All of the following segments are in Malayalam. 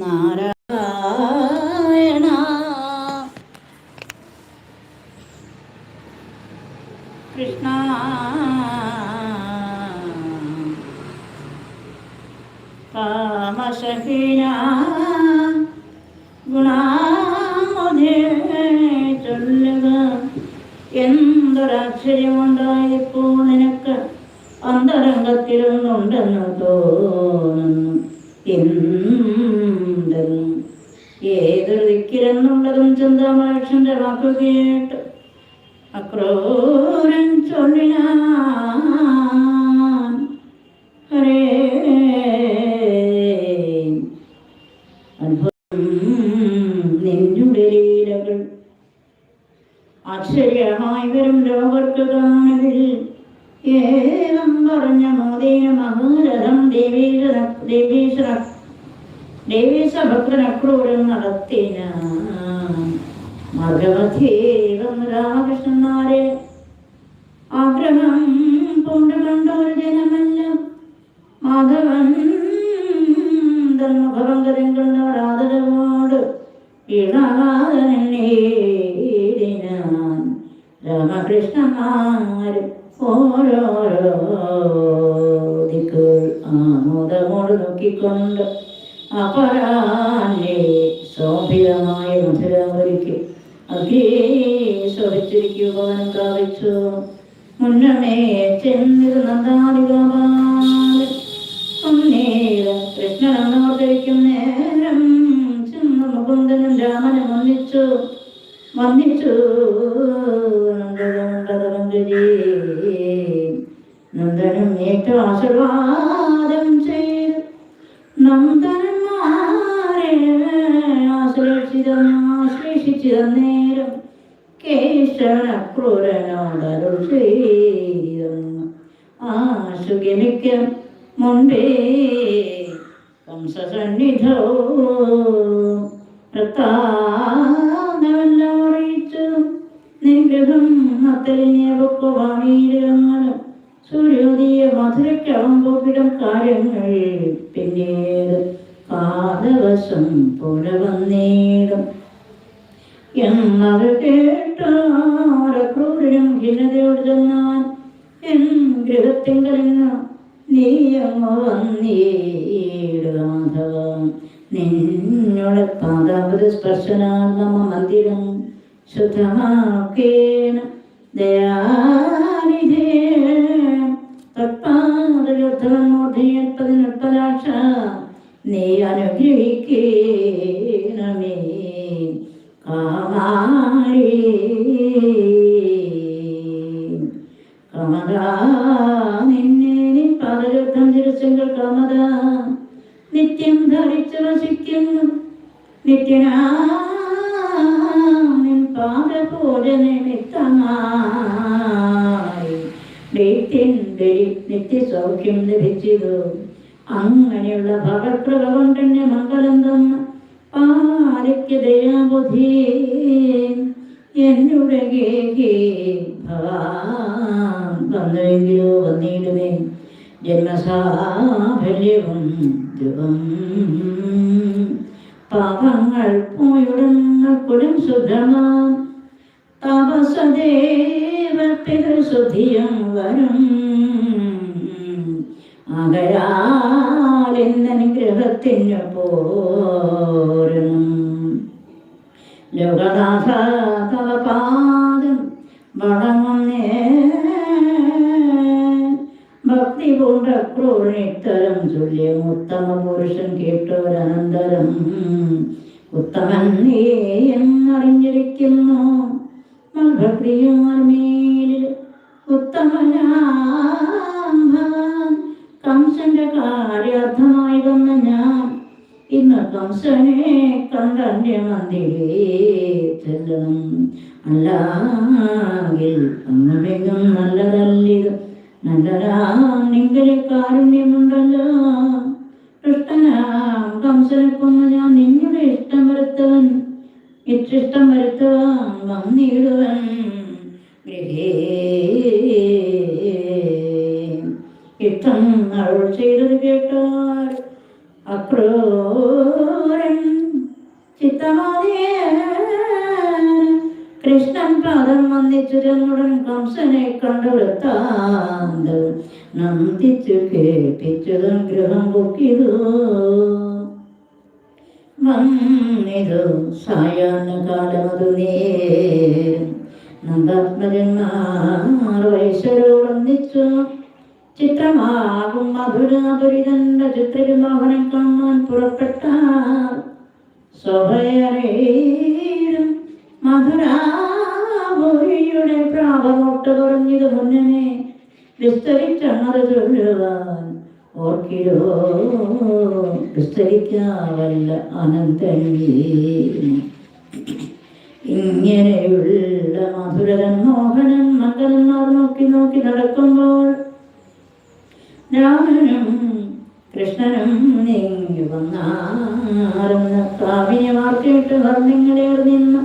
നാരായണ ആശ്ചര്യമായി വരും ലോകർക്ക് കാണുകിൽ ഏവം പറഞ്ഞ മോദീന മഹോരഥം ദേവീശ ദേവീശ ഭക്തനക്രൂരം നടത്തിന. മധവധീവം രാമകൃഷ്ണന്മാരെ ആഗ്രഹം കൊണ്ട് കണ്ടൊരു ജനമല്ല. മാധവൻ തന്മുഖപങ്കരം കണ്ടവർ ആദരവോട് ഇളകാതനെന്നീടിനാൻ രാമകൃഷ്ണന്മാർ ഓരോരോ ദിക്ക് ആമോദമോട് നോക്കിക്കൊണ്ട് അപരാന്റെ ശോഭിതമായ മധുരാവലിക്ക് അഗ്രേ ശോഭിച്ചിരിക്കുക ഭവനം പ്രാപിച്ചു. മുന്നമേ ചെന്നിത് നന്ദാദികാപാലൻ എന്നത് കേട്ടോരക്രൂരം ഖിന്നതയോട് ചെന്നാൻ എൻ ഗൃഹത്തിങ്കലിന്ന് നീയങ്ങ് വന്നീടുമാധവ നിന്നോട് പാദാപത സ്പർശനാൽ നമ്മ മന്ദിരം ശുദ്ധമാക്കേന ദയാനിധേ തത്പാദയുദ്ധമൂർധയൽപ്പതിനുൽപ്പലാക്ഷ നീ അനുഗ്രഹിക്കണമേ. കാമാരി കമത നിന്നെ ചിരസെങ്കിൽ കമത നിത്യം ധരിച്ചു വസിക്കുന്നു നിത്യനാൻ പാദപൂജ നിമിത്തമായി ദൈത്യന്റെ നിത്യസൗഖ്യം ലഭിച്ചതു അങ്ങനെയുള്ള ഭഗപ്രഭ കൊണ്ടെന്നെ മംഗളം തന്ന പാലിക്ക് ദയാബുധി എന്നുടെ വന്നുവെങ്കിലോ വന്നിടുമേ. ജന്മസാഫല്യവും ധ്രുവം പാപങ്ങൾ പോയുടന്ന കുലം ശുദ്ധമാം. താപസദേവ പിതൃശുദ്ധിയും വരും. ആകയാൽ എന്നനുഗ്രഹത്തിനു പോരണം ലോകനാഥ തവ പാദം വടങ്ങുന്നേ ഭക്തി പൂണ്ട ക്രൂരനിത്തരം ചൊല്ലിയ ഉത്തമ പുരുഷൻ കേട്ടോരനന്തരം. ഉത്തമൻ നീ എന്നറിഞ്ഞിരിക്കുന്നു. മൽഭക്തിയും ഉത്തമനാം ഭവാൻ കംസന്റെ കാര്യാർത്ഥമായി വന്ന ഞാൻ ഇന്ന് കംസനെ കണ്ടന്റെ മന്ദിരേ അല്ലാകിൽ അങ്ങനെയും നല്ലതല്ലിത് നല്ലതാം നിങ്കലെ കാരുണ്യമുണ്ടല്ലോ. കൃഷ്ണനാം കംസനെ കൊന്ന് ഞാൻ നിങ്ങളുടെ ഇഷ്ടം വരുത്തവൻ ഇച്ചിഷ്ടം വരുത്തുവാൻ വന്നിടുവൻ. ഗൃഹേ യുദ്ധങ്ങൾ ചെയ്തത് കേട്ടാൽ അക്രൂരൻ കൃഷ്ണൻ പാദം വന്നിച്ചു ചെന്നുടൻ കംസനെ കണ്ടു വൃത്താന്തം നന്ദിച്ചു കേൾപ്പിച്ചതും ഗൃഹം പൊക്കിതു. വന്നിതു സായാഹ്ന കാലമതു നേരം. നന്ദാത്മജന്മാർ വൈശ്വരോടൊന്നിച്ചു. ചിത്രമാകും മധുരാതുരിതന്റെ ചിത്രവിമോഹനം കാണാൻ പുറപ്പെട്ട സ്വഭയറേടും മധുരാപുരിയുടെ പ്രാപമൊട്ട് കുറഞ്ഞത് മുന്നനെ വിസ്തരിച്ചണത് ചൊല്ലുവാൻ ഓർക്കിലോ വിസ്തരിക്കാവല്ല അനന്തനീ ഇങ്ങനെയുള്ള മധുരൻ മോഹനൻ മകന്മാർ നോക്കി നോക്കി നടക്കുമ്പോൾ രാമനും കൃഷ്ണനും നീങ്ങി വന്നാറുന്ന കാവിനെ വാർത്തയിട്ട് വർണങ്ങളേർ നിന്ന്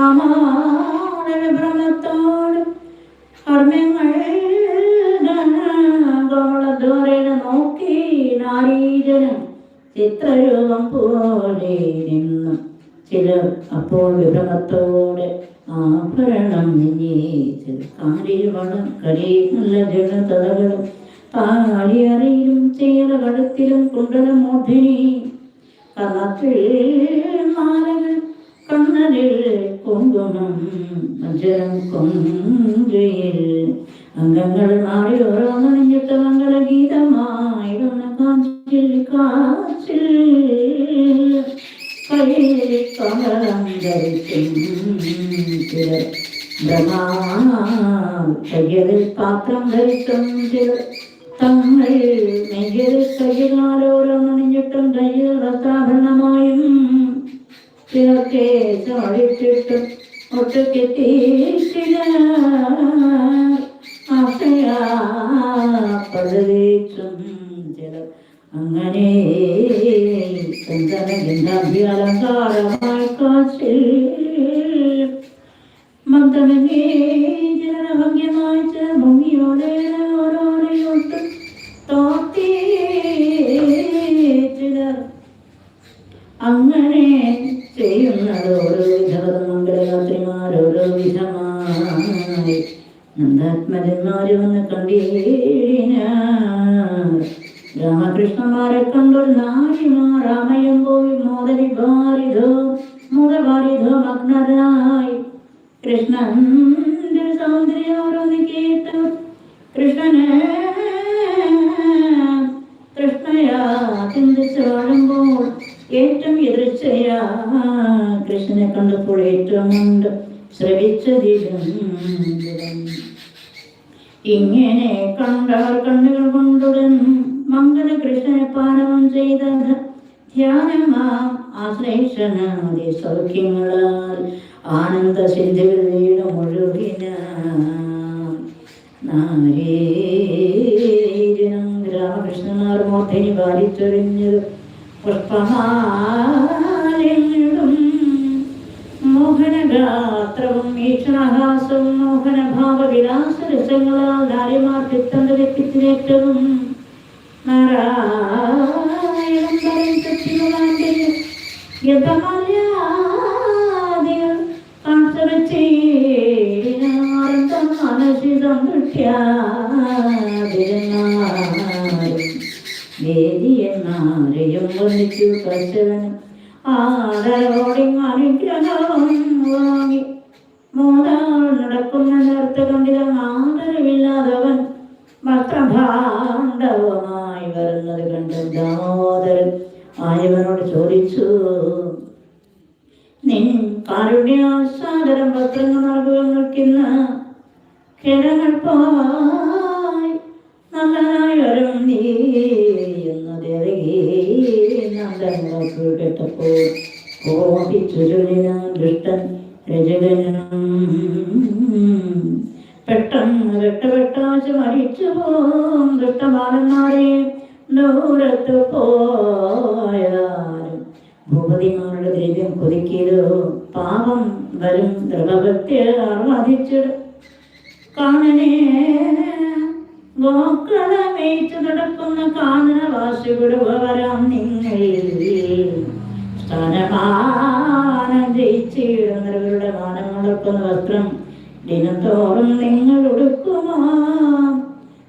ആമാടന ഭ്രമത്തോട് നോക്കി നാരീജനം ചിത്രരൂപം പോലെ നിന്നു. ചിലർ അപ്പോൾ വിഭ്രമത്തോടെ ആഭരണം നിന്നീച്ചൽ കാലിൽ വളം കരി നല്ല ജനതകളും താളിയറിയിലും ചേല കടത്തിലും കുണ്ടലം മോധിനി കന്നത്തിൽ മാലകൾ കണ്ണനിൽ കുങ്കുമം മജരം കൊഞ്ചയിൽ അംഗങ്ങൾ മാറി ഓരോന്നണിഞ്ഞിട്ട് മംഗളഗീതമായി വന്ന കാഞ്ചിൽ കാച്ചിൽ. കയ്യിൽ കമലം ധരിക്കും ബ്രഹ്മാ കയ്യതിൽ പാത്രം ധരിക്കും ചിലർ. തങ്ങൾ നെയ്യിൽ കയ്യിലാലോരോന്നണിഞ്ഞിട്ടും കയ്യിൽ വസ്ത്രാഭരണമായും ചിലർക്ക് ചാടിച്ചിട്ടും ഒട്ടുകെത്തിച്ചില്ല ആശയാപ്പഴുതും ചിലർ അങ്ങനെ അലങ്കാരമായി കാശിൽ മന്ദമനേ ജനഭംഗ്യമായി ഭംഗിയോടെ ഓരോരെയൊട്ട് അങ്ങനെ ചെയ്യുന്നത് ഓരോ വിധവത മംഗളയാത്രിമാർ ഓരോ വിധമായി നന്ദാത്മജന്മാര് വന്ന് കണ്ടീന രാമകൃഷ്ണന്മാരെ കണ്ടു നാരിമാർ രാമയം പോയി മോദരി ഭാരിതോ മുതഭാരിതോ മഗ്നരായി. കൃഷ്ണന്റെ സൗന്ദര്യം ഓരോന്ന് കേട്ടു. കൃഷ്ണനെ കൃഷ്ണയാ ചിന്തിച്ചു വാഴുമ്പോൾ ഏറ്റവും എതിർച്ചയാ കൃഷ്ണനെ കണ്ടപ്പോൾ ഏറ്റവും ഉണ്ട്. ശ്രവിച്ചതിലും ഇങ്ങനെ കണ്ടവർ കണ്ണുകൾ കൊണ്ടുടൻ മംഗള കൃഷ്ണനെ പാനവും ചെയ്ത ധ്യാനമാ ആശ്ലേഷനാദി സൗഖ്യങ്ങളാൽ ആനന്ദ സിദ്ധികൾ മുഴുകിന നാരേ രാമകൃഷ്ണനാർ മോഹിനി പാലിച്ചൊരിഞ്ഞത് പുഷ്പമാലിടും മോഹനഗാത്രവും ഈക്ഷണഹാസവും മോഹനഭാവവിലാസരസങ്ങളാൽ നാരിമാർ ചിത്തം തെറ്റിച്ചിനേറ്റവും നാരായണം വേദിയെന്നാരെയും വന്നിച്ചു കർഷകനും ആദരവോടെ അനുഗ്രഹം വാങ്ങി മൂന്നാൾ നടക്കുന്ന നേരത്തെ കണ്ടിത ആദരവില്ലാതവൻ ഭക്തഭാണ്ഡവമായി വരുന്നത് കണ്ട് ദാമോദരൻ ആയവനോട് ചോദിച്ചു നിൻ കാരുണ്യാസാദരം വസ്ത്രങ്ങൾ നൽകുക നിൽക്കുന്ന കിഴങ്ങൾ പോയി നല്ലതായി നന്ദനോക്ക് കേട്ടപ്പോൾ കോപിച്ചുരുളിന ദുഷ്ടൻ രജകനും പെട്ടെന്ന് വെട്ടവെട്ടാശ മരിച്ചു പോം ദുഷ്ടബാലന്മാരെ. ദൂരത്ത് പോയാലും ഭൂപതിമാരുടെ ദ്രവ്യം കൊതിക്കലോ പാപം വരും ദ്രവഭക്തി ആർവാദിച്ചിടും. കാണനേ ഗോക്കളമേച്ചു നടക്കുന്ന കാനനവാസികളുടെ വരാം നിങ്ങളിൽ. സ്ഥാനമാനം ജയിച്ചിടുന്നവരുടെ മാനം നടക്കുന്ന വസ്ത്രം ദിനത്തോറും നിങ്ങൾ ഉടുക്കുമോ?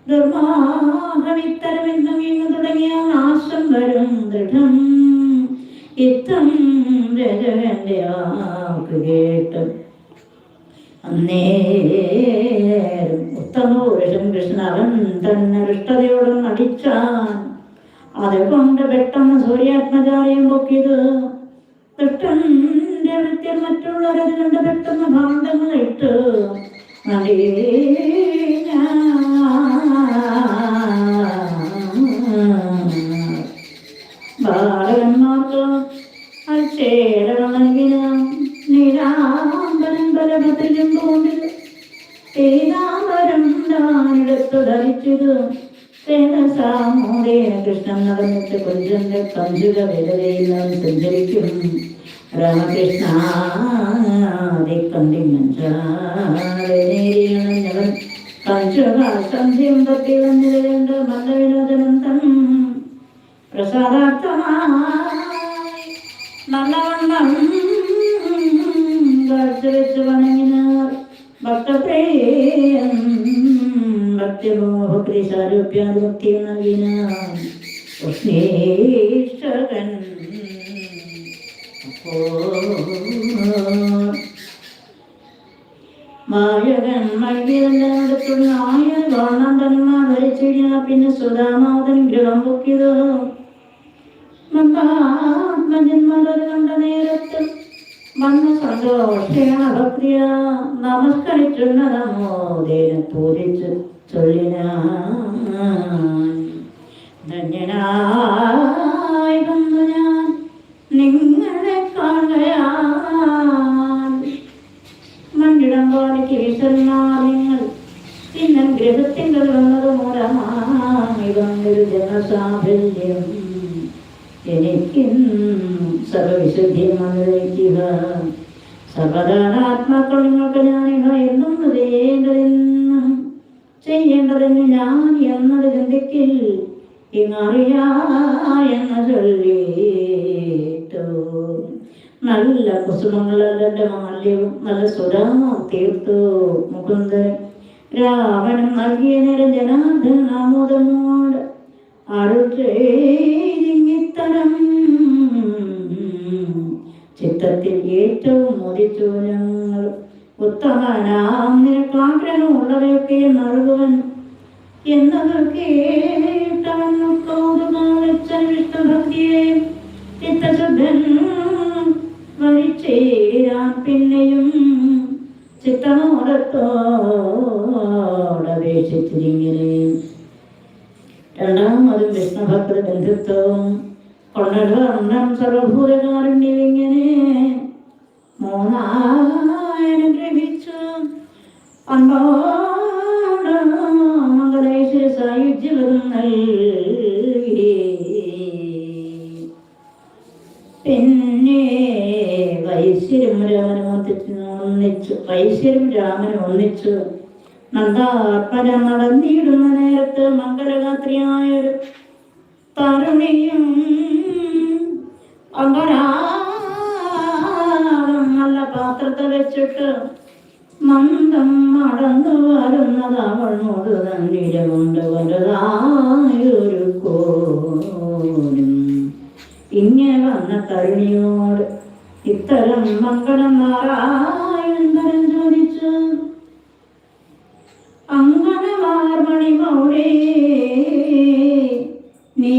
ദുർമാഹമിത്തരമെന്നും ഇന്ന് തുടങ്ങിയ നാശം വരും ദൃഢം. ഇത്തം രജവന്റെ ആക്ക് കേട്ട് അന്നേരം ഉത്തമപുരുഷൻ കൃഷ്ണവൻ തന്നെ ഇഷ്ടതയോടും നടിച്ചാൻ. അതുകൊണ്ട് പെട്ടെന്ന് സൂര്യാത്മചാര്യം പൊക്കിയത്. ദുഷ്ടന്റെ വൃത്തിയിൽ മറ്റുള്ളവരത് കണ്ട് പെട്ടെന്ന് ഭാണ്ഡങ്ങൾ ഇട്ട് ബാലകന്മാർക്ക് അക്ഷേരണം നിരാമ്പരം നീരാംബരം ബലഭദ്രം കൊണ്ട് ധരിച്ചത് സേനസാമോദേന കൃഷ്ണൻ നടന്നിട്ട് കുഞ്ചന്റെ കഞ്ചുക വിരതയിൽ സഞ്ചരിക്കും. രാമകൃഷ്ണ സന്ധ്യം തട്ടി വന്നിരണ്ട് മന്ദവിനോദനന്തം പ്രസാദാർത്ഥമായി നല്ലവണ്ണം കാഴ്ചവെച്ച് വണങ്ങിനാർ ഭക്തപ്രേയം ഭക്തിമോഹക്രി സാരൂപ്യാഭക്തി ഉഷ്ണീഷ്ടകൻ മായകൻ മൈകിയടുത്തുള്ള ആയ ഗോണന്തന്മാർ ധരിച്ചിടിയ പിന്നെ സുധാമാവതൻ ഗൃഹം പൊക്കിയത്. മന്ദാത്മജന്മാരത് കണ്ട നേരത്ത് మనసులో క్షేమభక్తియ నమస్కరిచున్నదము పూజించు చొల్లినా ഏറ്റവും മോദിച്ചു ഞങ്ങൾ ഉത്തമനാം നിനക്കാഗ്രഹമുള്ളവയൊക്കെ നൽകുവൻ എന്നത് കേട്ടവൻ കൗതുകാലച്ചൻ വിഷ്ണുഭക്തിയെ ചിത്തശുദ്ധൻ വഴിച്ചേരാൻ പിന്നെയും ചിത്തമോടത്തോടപേക്ഷിച്ചിരിങ്ങനെ രണ്ടാമതും വിഷ്ണുഭക്ത ബന്ധുത്വവും സർവഭൂതകാരുണ്യം സർവഭൂതകാരുണ്യമിങ്ങനെ മൂന്നാനുഗ്രഹിച്ചു അൻപോട് മംഗളേശ്വര സായുജ്യവരും നൽകി പിന്നെ വൈശ്യരും രാമനും ഒന്നിച്ച് വൈശ്യരും രാമനും ഒന്നിച്ചു നന്ദാത്മജം നടന്നിടുന്ന നേരത്ത് മംഗളഗാത്രിയായൊരു തരുണിയും നല്ല പാത്രത്തെ വെച്ചിട്ട് മന്ദം മടന്നു വരുന്നത് അവൾ മുഴുവൻ കൊണ്ട് വലുതായൊരു കോരും ഇങ്ങനെ വന്ന തരുണിയോട് ഇത്തരം മംഗളം നാരായണൻ ചോദിച്ചു. അങ്ങനെ മാർമണി മൗളേ നീ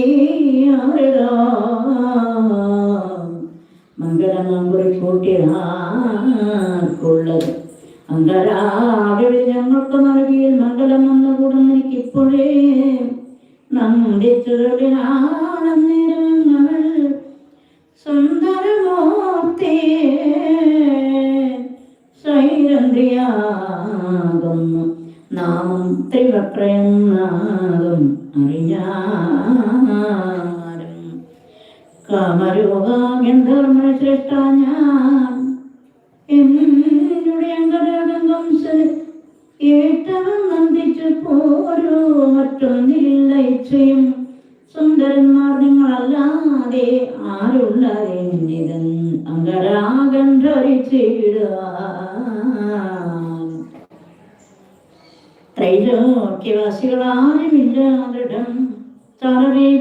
ആരുടാ മംഗളമങ്കുറി കൂട്ടിയാർക്കുള്ളത് അങ്കരാകവി ഞങ്ങൾക്ക് നൽകിയ മംഗളം വന്നുകൂടും എനിക്കിപ്പോഴേ നന്ദിച്ചുതൊഴിലാണെന്നേരങ്ങൾ സുന്ദരമൂർത്തി സ്വൈരന്ദ്രിയാകുന്നു നാമം ത്രിവക്രയെന്നാകും അറിഞ്ഞാലും കാമരൂപാഗന്ധർമ്മ ശ്രേഷ്ഠ ഞാൻ എന്നുടെ നന്ദിച്ചു പോരൂ മറ്റൊന്നില്ല സുന്ദരന്മാർ നിങ്ങളല്ലാതെ ആരുള്ളതെന്നിതൻ അങ്കരാകൻ ത്രൈലോക്യവാസികൾ ത്രൈലോക്യവാസികളാരുമില്ല ദൃഢം.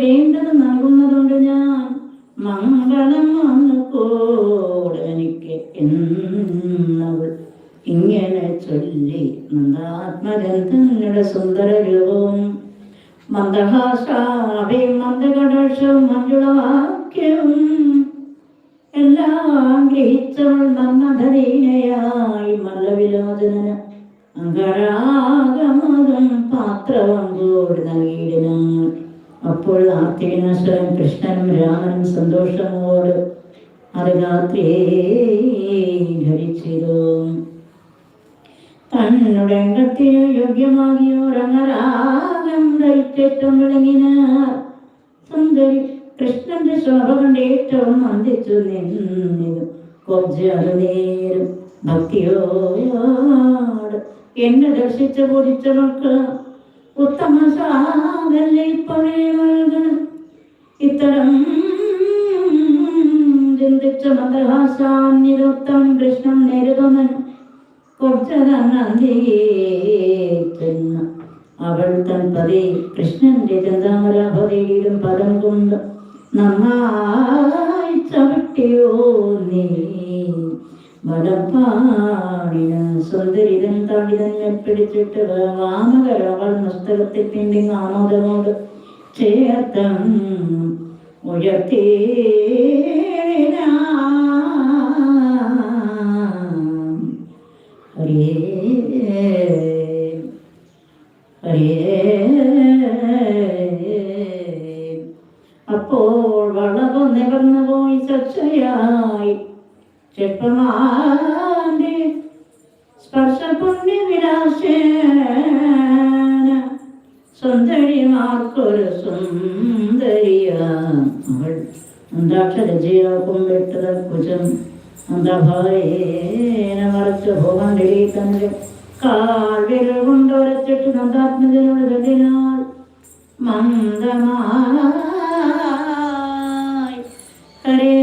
വേണ്ടത് നൽകുന്നതുണ്ട് ഞാൻ മംഗളം വന്നു കൂടവനിക്ക് എന്നവൾ ഇങ്ങനെ ചൊല്ലി മന്ദാത്മരന്തങ്ങളുടെ തങ്ങളുടെ സുന്ദര രൂപവും മന്ദഹാസാവേ മന്ദകടക്ഷവും മഞ്ജുളവാക്യവും എല്ലാം ഗ്രഹിച്ചവൾ നന്നധരീനയായി മല്ലവിലോചന അങ്കരാഗമതും പാത്രവും കൂടി നൽകിയിടുന്നു അപ്പോൾ ആർത്തിവിനാശകൻ കൃഷ്ണനും രാമനും സന്തോഷമോട് അത് രാത്രിയെ ധരിച്ചിരുന്നു. തന്നുടെ അംഗത്തിനു യോഗ്യമാകിയോരങ്ങരാഗം ധരിച്ചേറ്റവും വിളങ്ങിന സുന്ദരി കൃഷ്ണന്റെ ശോഭ കണ്ട് ഏറ്റവും വന്ദിച്ചു നിന്നിതു കൊഞ്ചു നേരും ഭക്തിയോട് എന്നെ ദർശിച്ച ബോധിച്ചവർക്ക് ഉത്തമ സാഗല്ലേ നൽകണം ഇത്തരം ചിന്തിച്ച മന്ദഹാസാന്യരോത്തം കൃഷ്ണൻ നേരിടുന്നൻ ചെന്ന് അവൾ തൻ പതി കൃഷ്ണന്റെ ചന്താമരാഭതയിലും പദം കൊണ്ട് നന്നായി ചവിട്ടിയോ നീ വടപ്പാടിന സുന്ദരിതൻ തവിതന്നെ പിടിച്ചിട്ട് വാമകര അവൾ മസ്തകത്തിൽ പിണ്ടി ആമോദമോട് ചേർത്തം ഹരേ അപ്പോൾ വളവ് നിവർന്നു പോയി സച്ചയായി. ചെപ്പമാന്റെ സ്പർശ പുണ്യ വിലാസേന സുന്ദരിമാർക്കൊരു സുന്ദരിയ അവൾ അന്താക്ഷരജയ കൊണ്ടിട്ടത് കുജം അന്തഭാരേന മറച്ച് ഭൂമണ്ഡലി തന്റെ കാൽവിരൽ കൊണ്ടൊരച്ചിട്ട് നന്ദാത്മജനോട് ചൊല്ലിനാൾ മന്ദമായി ഹരേ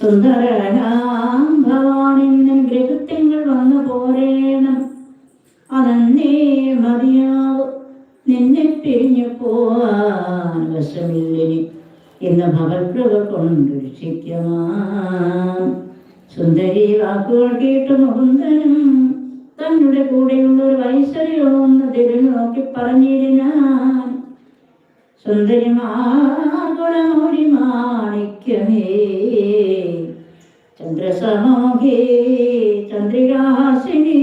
സുന്ദരനാം ഭവാനിന്നും ഗൃഹത്തിങ്ങൾ വന്നു പോരേണം. അതെന്നേ മതിയാവും. നിന്നെ പിരിഞ്ഞു പോവാൻ വശമില്ലിനി. എന്ന് ഭഗവത്കൃപ കൊണ്ട് രക്ഷിക്കുവാൻ സുന്ദരി വാക്കുകൾ കേട്ട് മുകുന്ദനും തന്നുടെ കൂടെയുള്ള ഒരു വൈസരിയോന്ന് തിരിഞ്ഞു നോക്കി പറഞ്ഞിരുന്നാൻ സുന്ദരിമാകുളമൊഴി മാണിക്യമേ ചന്ദ്രസമോഹേ ചന്ദ്രികാസിനി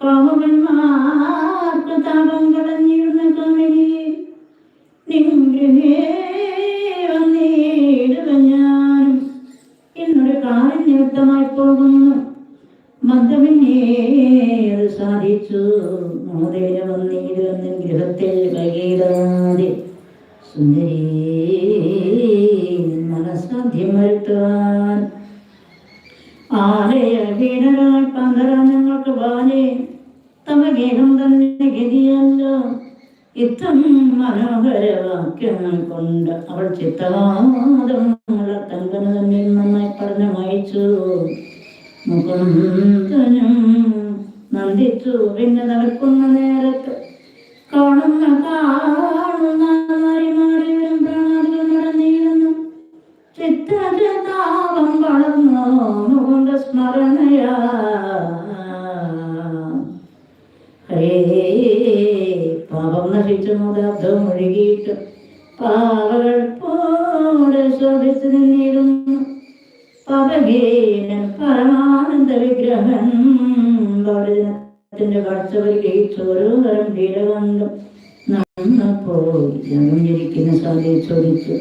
കാമുകന്മാർക്ക് താപം കളഞ്ഞിരുന്ന കമിനി നിഗ്രഹേ വന്നിടുക ഞാനും. പോകുന്നു. മദ്ദമിനെ അത് സാധിച്ചു. മോദേന വന്നിടുവെന്ന് ഗൃഹത്തിൽ കൈകീടാതെ സുന്ദരീ മനസാധ്യം വരുത്തുവാൻ ആലയ വീണരാൾ പന്തര ഞങ്ങൾക്ക് ബാലെ തമഗേഹം തന്നെ ഗതിയല്ലോ. ഇത്തം മനോഹര വാക്യങ്ങൾ കൊണ്ട് അവൾ ചിത്തവാദം തങ്കന് തന്നെ നന്നായി പറഞ്ഞു മയച്ചു മുകുന്ദനും നന്ദിച്ചു പിന്നെ നടക്കുന്ന നേരത്ത് കാണുന്ന കാണുന്ന മാറി വരും പ്രാണികൾ നടന്നിരുന്നു. ചിത്രതാപം വളർന്നു സ്മരണയാ. ഹരേ പാപം നശിച്ചു മുതാബ്ദം ഒഴുകിയിട്ട് പാവകൾ പോലെ ശോഭിച്ചു നിന്നിരുന്നു. പവഗേന പരമാനന്ദ വിഗ്രഹം ഭാരതത്തിന്റെ കാഴ്ച പരിഗ്രഹിച്ചു ഓരോ തരം ധീര കണ്ടു നന്നപ്പോയി ഞങ്ങളിരിക്കുന്ന ചോദിച്ചു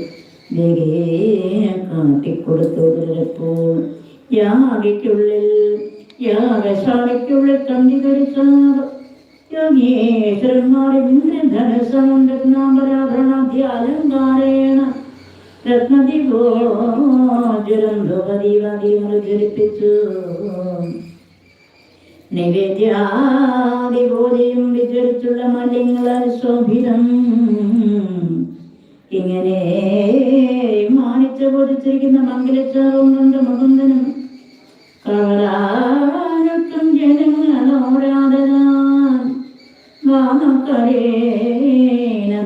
കാട്ടിക്കൊടുത്തോപ്പോൾ യാഗയ്ക്കുള്ളിൽ യാഗശാലയ്ക്കുള്ളിൽ കണ്ടി ധരിച്ചത് യോഗീശ്വരന്മാർ ഇന്ദ്രധനസമുണ്ടാഭരണാദ്യ അലങ്കാരേണ രത്നദിഗോചരം നിവേദ്യാദിബോധിയും വിചരിച്ചുള്ള മല്യങ്ങളാൽ ശോഭിതം. ഇങ്ങനെ മാണിച്ച ബോധിച്ചിരിക്കുന്ന മംഗലച്ചാറും കൊണ്ട് മുകുന്ദനും കവരാനൊട്ടും ജനങ്ങളോടാദരാൻ വാമക്കരേന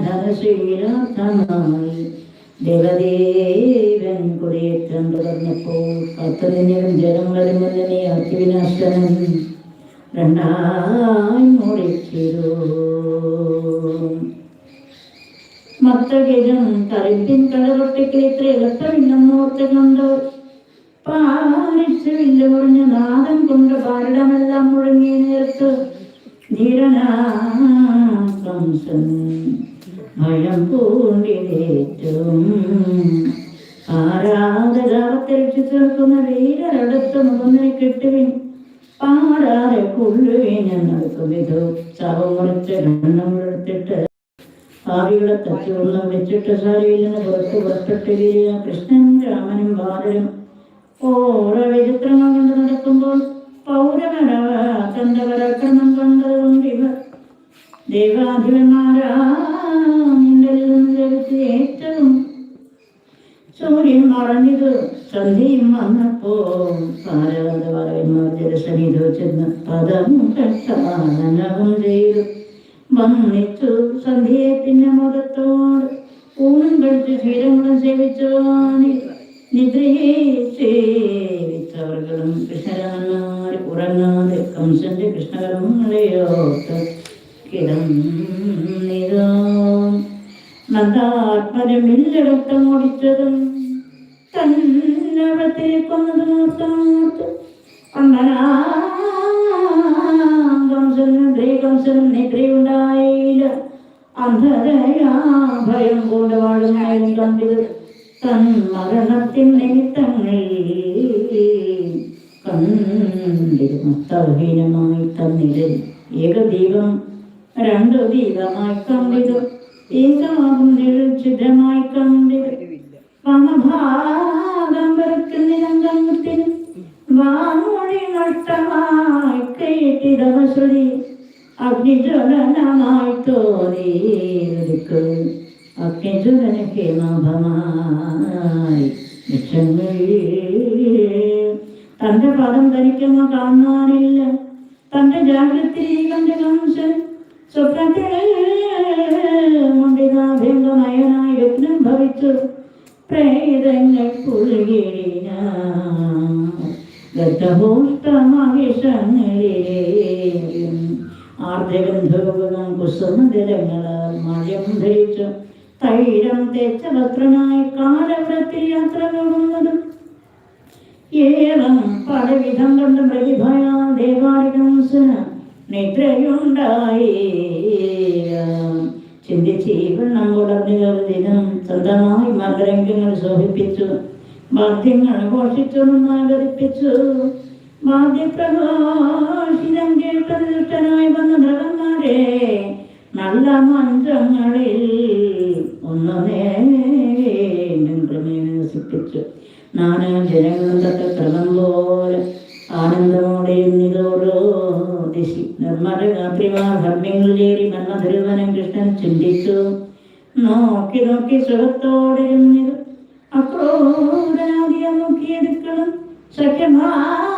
ധനശീലമായി ദേവദേവൻ കുടിയേറ്റം തുടർന്നപ്പോൾ കത്തുനിന്നും ജലം വരുമെന്ന് നീ അത്തിവിനാശനം രണ്ടായി മുറിച്ചിരു. മത്തകിരം കരിമ്പിൻ കളറൊട്ടയ്ക്ക് ഇത്ര ഇളക്കമില്ലെന്നോർത്ത് കണ്ടു പാലിച്ച് വില്ല് മുറിഞ്ഞ നാദം കൊണ്ട് പാരടമെല്ലാം മുഴങ്ങി നേർത്ത് ധീരനാംസൻ ഭയം പൂണ്ടിലേറ്റും ആരാധരാവത്തെ രക്ഷിച്ചു നിൽക്കുന്ന വീരരടുത്ത് മുഖന്നിനെ കിട്ടുവിൻ. പാടാതെ കൊള്ളുവിൻ നടക്കും ഇത് ശവം മുറിച്ച് രണ്ടെടുത്തിട്ട് ഭാവികളെ തച്ചുവെള്ളം വെച്ചിട്ട് സാരിയിൽ നിന്ന് പുറത്ത് പുറപ്പെട്ട് വീഴുക കൃഷ്ണനും രാമനും ബാലനും ഓരോ വിചിത്രങ്ങൾ കൊണ്ട് നടക്കുമ്പോൾ പൗരവരവ തന്റെ പരാക്രമം കണ്ടതുകൊണ്ട് ഇവർ ദൈവാധിപന്മാരാ നിന്റെ ഏറ്റവും സൂര്യൻ മറഞ്ഞത് സന്ധ്യയും വന്നപ്പോ പാരാതവരന്മാർ ജലസന്നിധോ ചെന്ന് പദം കെട്ടാനവും ചെയ്തു. വന്നിച്ചു സന്ധ്യയെ പിന്നെ മുഖത്തോട് ഊണും കഴിച്ച് ക്ഷീരങ്ങളും സേവിച്ചവാണി നിദ്രയെ സേവിച്ചവർകളും കൃഷ്ണരാമന്മാർ ഉറങ്ങാതെ കംസന്റെ കൃഷ്ണകർമ്മങ്ങളെയോ കിടന്നിതോ. നന്ദാത്മരമില്ലടക്കം ഓടിച്ചതും തന്നവത്തെ കൊന്നതും നിദ്രയുണ്ടായില്ല. അന്ധതയാ ഭയം കൊണ്ട് വാഴുന്നായും കണ്ടത് തൻ മരണത്തിൻ നിമിത്തങ്ങൾ കണ്ടിരുന്നു. തൗഹീനമായി ഏക ദീപം രണ്ടു ദീപമായി കണ്ടിത് ഏകമാകും നിഴൽ ഛിദ്രമായി കണ്ടിത് സമഭാഗം വെറുക്കുന്നിരംഗത്തിന് വാമൊഴി നഷ്ടമായി കേട്ടിടവശ്രുതി അഗ്നിജ്വലനമായി തോന്നിയിരിക്കും. അഗ്നിജ്വലന നാഭമായി തന്റെ പദം ധരിക്കുന്ന കാണാനില്ല തന്റെ ജാഗ്രത കണ്ട കംസൻ സ്വപ്നത്തിലുണ്ടിതാഭ്യംഗമയനായി വിഘ്നം ഭവിച്ചു. പ്രേതങ്ങൾ പുൽകിഴിന ഗർഭോഷ്ടമഹിഷങ്ങളിലേയും ആർദ്രഗന്ധോപകം കുസുമന്ദിരങ്ങളാൽ മഴം ധരിച്ചു. തൈരം തെച്ച വസ്ത്രനായി കാലവ്രത്തിൽ യാത്ര പോകുന്നതും ഏവം പലവിധം കൊണ്ട് പ്രതിഭയാ ദേവാരികംസന് നിദ്രയുണ്ടായി ചിന്തിച്ച് വെള്ളം കുടഞ്ഞ ദിനം സ്വന്തമായി മകരംഗങ്ങൾ ശോഭിപ്പിച്ചു. വാദ്യങ്ങൾ ഘോഷിച്ചൊന്നും ആകരിപ്പിച്ചു വാദ്യപ്രഘോഷിതം കേട്ട ദുഷ്ടനായി വന്ന ധർമ്മന്മാരെ നല്ല മന്ത്രങ്ങളിൽ ഒന്ന് നേരം നാനാ ജനങ്ങളും തക്ക ക്രമം പോലെ ആനന്ദമോടെ ഇതോടോ ദിശി നിർമ്മല രാത്രിമാർ ധർമ്മങ്ങളിലേറി മന്ന ധരുവനം കൃഷ്ണൻ ചിന്തിച്ചു. നോക്കി നോക്കി സുഖത്തോടെ ഇരുന്നിത് അക്രോധനാദിയെ നോക്കിയെടുക്കണം. സഖ്യമാത്തോടൊരുമിച്ച്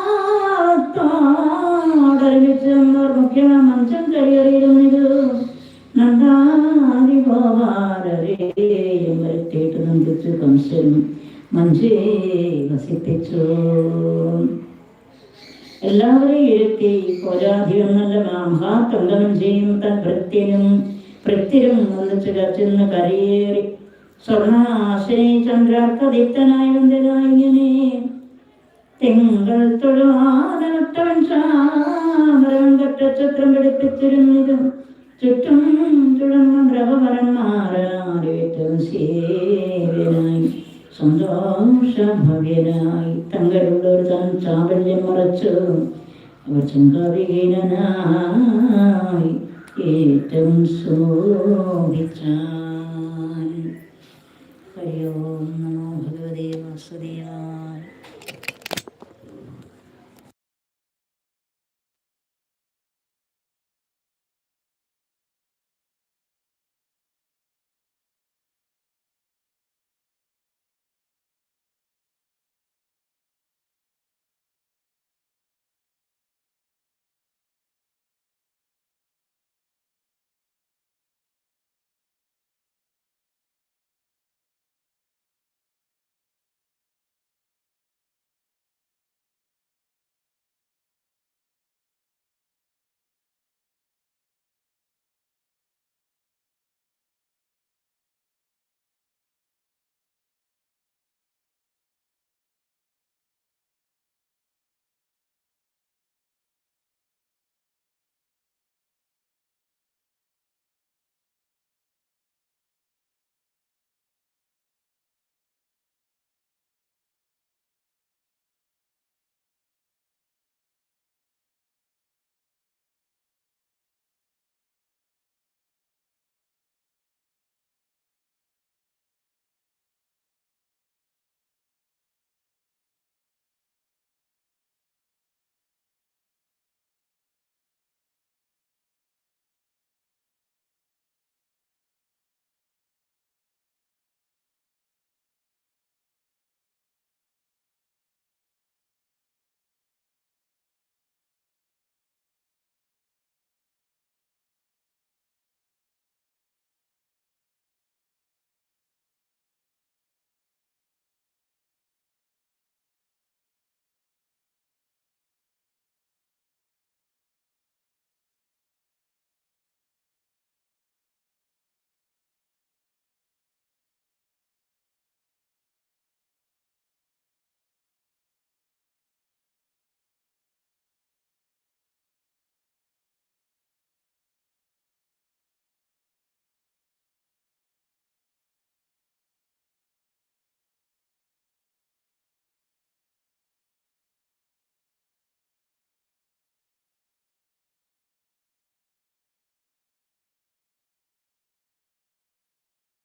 മഹാതങ്കനം ചെയ്യും തൻ ഭൃത്യനും ഭൃത്യരും ഒന്നിച്ചു കച്ചെന്ന് കരയേറി. സ്വർണാശനെ ചന്ദ്രാർക്കദീപ്തനായി വന്നതായി ഇങ്ങനെ തിങ്കൾ തൊഴുവാതനത്തവൻ ചാമരവൻ കട്ടച്ചത്രം പിടിപ്പിച്ചിരുന്നതും ചുറ്റും തുടർന്ന ദ്രവപരന്മാരാടിയേറ്റവും സേവനായി സന്തോഷഭവ്യനായി തങ്ങളുടെ തൻ ചാബല്യം മറച്ചു വചങ്കവീരനായി ഏറ്റവും ശോഭിച്ചാൻ ഹരി ഓം നമോ ഭഗവതേ